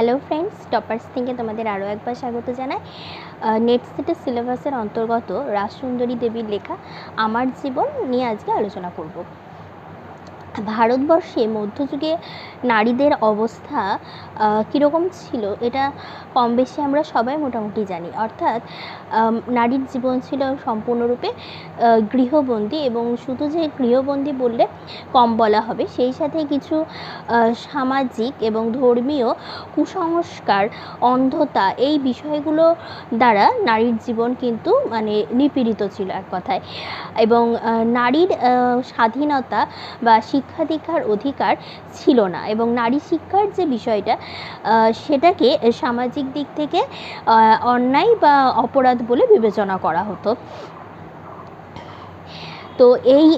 Hello friends toppers থেকে তোমাদের আরও একবার স্বাগত জানাই। নেট সেটের সিলেবাসের অন্তর্গত রাজসুন্দরী দেবীর লেখা আমার জীবন নিয়ে আজকে আলোচনা করব। ভারতবর্ষে মধ্যযুগে নারীদের অবস্থা কীরকম ছিল এটা কম বেশি আমরা সবাই মোটামুটি জানি। অর্থাৎ নারীর জীবন ছিল সম্পূর্ণরূপে গৃহবন্দী এবং শুধু যে গৃহবন্দী বললে কম বলা হবে, সেই সাথে কিছু সামাজিক এবং ধর্মীয় কুসংস্কার, অন্ধতা এই বিষয়গুলো দ্বারা নারীর জীবন কিন্তু মানে নিপীড়িত ছিল এক কথায়। এবং নারীর স্বাধীনতা বা শিক্ষা দীক্ষার অধিকার ছিল না এবং নারী শিক্ষার যে বিষয়টা সেটাকে সামাজিক দিক থেকে অন্যায় বা অপরাধ বলে বিবেচনা করা হতো। তো এই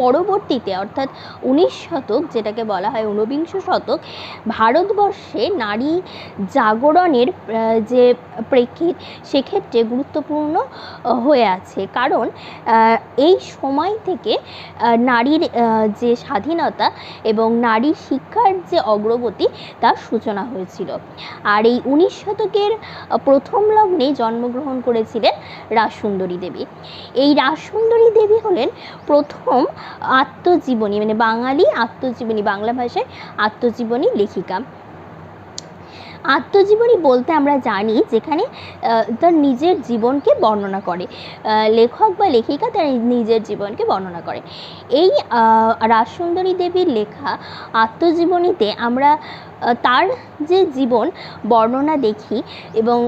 পরবর্তীতে, অর্থাৎ উনিশ শতক, যেটাকে বলা হয় ঊনবিংশ শতক, ভারতবর্ষে নারী জাগরণের যে প্রেক্ষিত, সেক্ষেত্রে গুরুত্বপূর্ণ হয়ে আছে। কারণ এই সময় থেকে নারীর যে স্বাধীনতা এবং নারী শিক্ষার যে অগ্রগতি, তার সূচনা হয়েছিল। আর এই উনিশ শতকের প্রথম লগ্নে জন্মগ্রহণ করেছিলেন রাজসুন্দরী দেবী। এই রাজসুন্দরী দেবী হলেন প্রথম আত্মজীবনী মানে বাঙালি আত্মজীবনী বাংলা ভাষায় আত্মজীবনী লেখিকা। আত্মজীবনী বলতে আমরা জানি যেখানে তার নিজের জীবনকে বর্ণনা করে। লেখক বা লেখিকা তার নিজের জীবনকে বর্ণনা করে। এই রাজসুন্দরী দেবীর লেখা আত্মজীবনীতে আমরা তার যে জীবন বর্ণনা দেখি এবং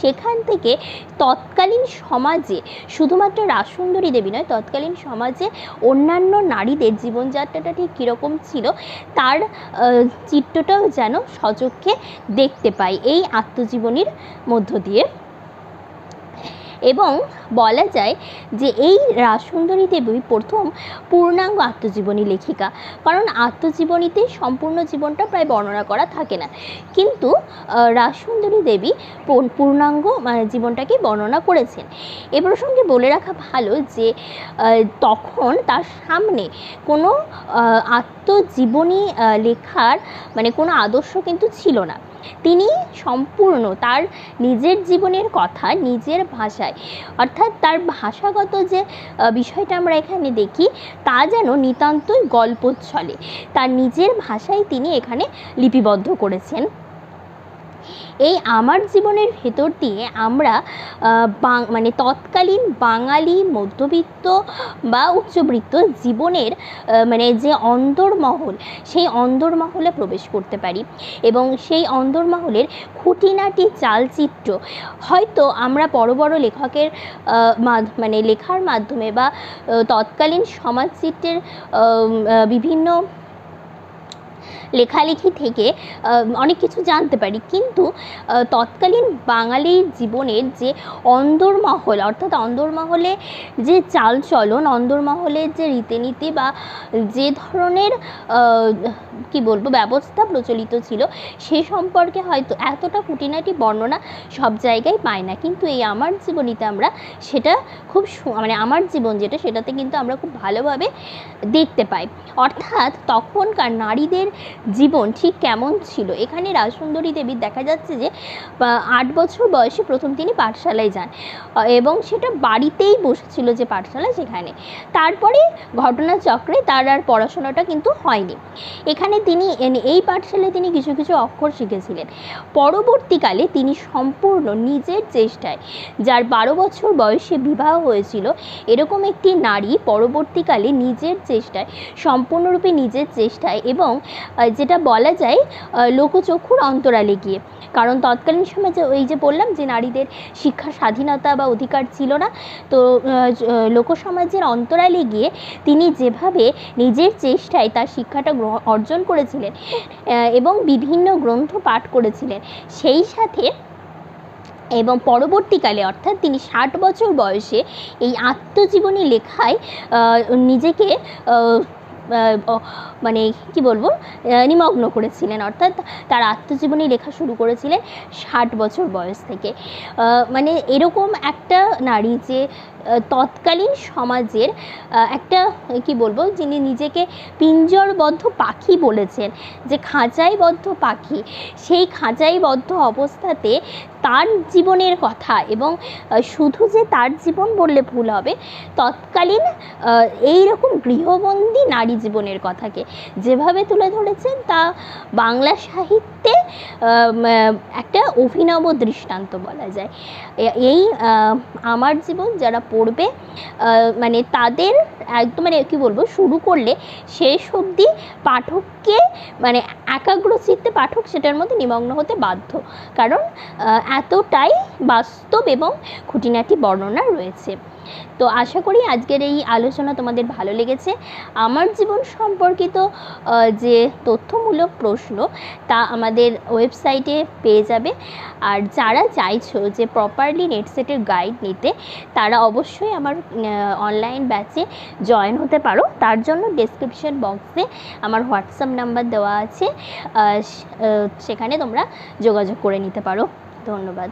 সেখান থেকে তৎকালীন সমাজে, শুধুমাত্র রাজসুন্দরী দেবী নয়, তৎকালীন সমাজে অন্যান্য নারীদের জীবনযাত্রাটা ঠিক কীরকম ছিল, তার চিত্রটাও যেন সচক্ষে দেখতে পাই এই আত্মজীবনীর মধ্য দিয়ে। এবং বলা যায় যে এই রাজসুন্দরী দেবী প্রথম পূর্ণাঙ্গ আত্মজীবনী লেখিকা। কারণ আত্মজীবনীতে সম্পূর্ণ জীবনটা প্রায় বর্ণনা করা থাকে না। কিন্তু রাজসুন্দরী দেবী পূর্ণাঙ্গ মানে জীবনটাকে বর্ণনা করেছেন। এ প্রসঙ্গে বলে রাখা ভালো যে তখন তার সামনে কোনো আত্মজীবনী লেখার মানে কোনো আদর্শ কিন্তু ছিল না। তিনি সম্পূর্ণ তার নিজের জীবনের কথা নিজের ভাষায়, অর্থাৎ তার ভাষাগত যে বিষয়টা আমরা এখানে দেখি, তা যেন নিতান্তই গল্পচ্ছলে। তার নিজের ভাষায় তিনি এখানে লিপিবদ্ধ করেছেন। এই আমার জীবনের ভেতর দিয়ে আমরা মানে তৎকালীন বাঙালি, মধ্যবিত্ত বা উচ্চবিত্ত জীবনের মানে যে অন্দরমহল সেই অন্দরমহলে প্রবেশ করতে পারি। এবং সেই অন্দরমহলের খুঁটিনাটি চালচিত্র, হয়তো আমরা বড় বড় লেখকের মানে লেখার মাধ্যমে বা তৎকালীন সমাজচিত্রের বিভিন্ন লেখালেখি থেকে অনেক কিছু জানতে পারি। কিন্তু তৎকালীন বাঙালি জীবনের যে অন্দরমহল, অর্থাৎ অন্দরমহলে যে চালচলন অন্দরমহলের যে রীতিনীতি বা যে ধরনের কি বলব, ব্যবস্থা প্রচলিত ছিল, সে সম্পর্কে হয়তো এতটা খুঁটিনাটি বর্ণনা সব জায়গায় পায় না। কিন্তু এই আমার জীবনীতে আমরা সেটা খুব মানে আমার জীবন যেটা, সেটাতে কিন্তু আমরা খুব ভালোভাবে দেখতে পাই। অর্থাৎ তখনকার নারীদের জীবন ঠিক কেমন ছিল? এখানে রাজসুন্দরী দেবীর দেখা যাচ্ছে যে আট বছর বয়সে প্রথম তিনি পাঠশালায় যান। এবং সেটা বাড়িতেই বসেছিল যে পাঠশালা সেখানে। তারপরে ঘটনাচক্রে তার আর পড়াশোনাটা কিন্তু হয়নি। এখানে তিনি এই পাঠশালায় তিনি কিছু কিছু অক্ষর শিখেছিলেন। পরবর্তীকালে তিনি সম্পূর্ণ নিজের চেষ্টায়, যার বারো বছর বয়সে বিবাহ হয়েছিল, এরকম একটি নারী পরবর্তীকালে নিজের চেষ্টায়, সম্পূর্ণরূপে নিজের চেষ্টায় এবং যেটা বলা যায় লোকচক্ষুর অন্তরালে গিয়ে। কারণ তৎকালীন সময়ে যে ওই যে বললাম যে নারীদের শিক্ষা স্বাধীনতা বা অধিকার ছিল না, তো লোকসমাজের অন্তরালে গিয়ে তিনি যেভাবে নিজের চেষ্টায় তার শিক্ষাটা অর্জন করেছিলেন এবং বিভিন্ন গ্রন্থ পাঠ করেছিলেন, সেই সাথে এবং পরবর্তীকালে অর্থাৎ তিনি ষাট বছর বয়সে এই আত্মজীবনী লেখায় নিজেকে মানে কি বলব নিমগ্ন করেছিলেন। অর্থাৎ তার আত্মজীবনী লেখা শুরু করেছিলেন ষাট বছর বয়স থেকে। মানে এরকম একটা নারী যে তৎকালীন সমাজের একটা, কি বলব, যিনি নিজেকে পিঞ্জরবদ্ধ পাখি বলেছেন, যে খাঁচাইবদ্ধ পাখি, সেই খাঁচাইবদ্ধ অবস্থাতে তার জীবনের কথা এবং শুধু যে তার জীবন বললে ভুল হবে, তৎকালীন এই রকম গৃহবন্দী নারী জীবনের কথাকে যেভাবে তুলে ধরেছেন, তা বাংলা সাহিত্যে একটা অভিনব দৃষ্টান্ত বলা যায়। এই আমার জীবন যারা পড়বে মানে তাদের একদম মানে কী বলব, শুরু করলে শেষ অবধি পাঠককে মানে একাগ্র চিত্তে পাঠক সেটার মধ্যে নিমগ্ন হতে বাধ্য। কারণ এতটাই বাস্তব এবং খুঁটিনাটি বর্ণনা রয়েছে। তো আশা করি আজকের এই আলোচনা তোমাদের ভালো লেগেছে। আমার জীবন সম্পর্কিত যে তথ্যমূলক প্রশ্ন তা আমাদের ওয়েবসাইটে পেয়ে যাবে। আর যারা চাইছো যে প্রপারলি নেট সেটের গাইড নিতে, তারা অবশ্যই আমার অনলাইন ব্যাচে জয়েন হতে পারো। তার জন্য ডেসক্রিপশন বক্সে আমার হোয়াটসঅ্যাপ নাম্বার দেওয়া আছে। সেখানে তোমরা যোগাযোগ করে নিতে পারো। ধন্যবাদ।